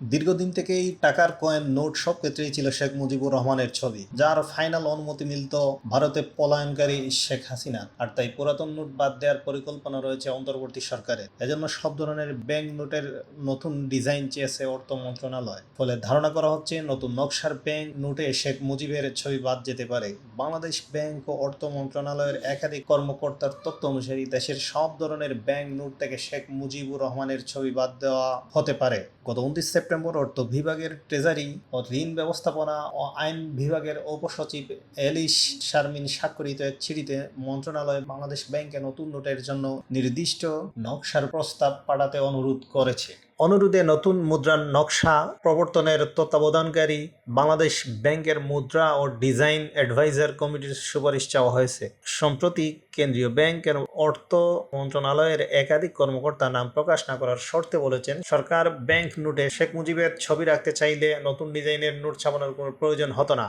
দীর্ঘদিন থেকেই টাকার কয়েন, নোট সব ক্ষেত্রেই ছিল শেখ মুজিবুর রহমানের ছবি, যার ফাইনাল অনুমতি মিলত ভারতে পলায়নকারী শেখ হাসিনা। আর তাই পুরাতন নোট বাদ দেওয়ার পরিকল্পনা রয়েছে অন্তর্বর্তী সরকারের। এজন্য সব ধরনের ব্যাংক নোটের নতুন ডিজাইন চেয়েছে অর্থ মন্ত্রণালয়। ফলে ধারণা করা হচ্ছে নতুন নকশার ব্যাংক নোটে শেখ মুজিবের ছবি বাদ যেতে পারে। বাংলাদেশ ব্যাংক ও অর্থ মন্ত্রণালয়ের একাধিক কর্মকর্তার তথ্য অনুসারে দেশের সব ধরনের ব্যাংক নোট থেকে শেখ মুজিবুর রহমানের ছবি বাদ দেওয়া হতে পারে। গত উনত্রিশ সেপ্টেম্বর অর্থ বিভাগের ট্রেজারি ও ঋণ ব্যবস্থাপনা ও আইন বিভাগের উপসচিব এলিশ শারমিন স্বাক্ষরিত এক চিঠিতে মন্ত্রণালয় বাংলাদেশ ব্যাংকে নতুন নোটের জন্য নির্দিষ্ট নকশার প্রস্তাব পাঠাতে অনুরোধ করেছে। অনুরোধে নতুন মুদ্রার নকশা প্রবর্তনের তত্ত্বাবধানকারী বাংলাদেশ ব্যাংকের মুদ্রা ও ডিজাইন অ্যাডভাইজার কমিটির সুপারিশ চাওয়া হয়েছে। সম্প্রতি কেন্দ্রীয় ব্যাংকের অর্থ মন্ত্রণালয়ের একাধিক কর্মকর্তা নাম প্রকাশ না করার শর্তে বলেছেন, সরকার ব্যাংক নোটে শেখ মুজিবের ছবি রাখতে চাইলে নতুন ডিজাইনের নোট ছাপানোর কোনো প্রয়োজন হতো না।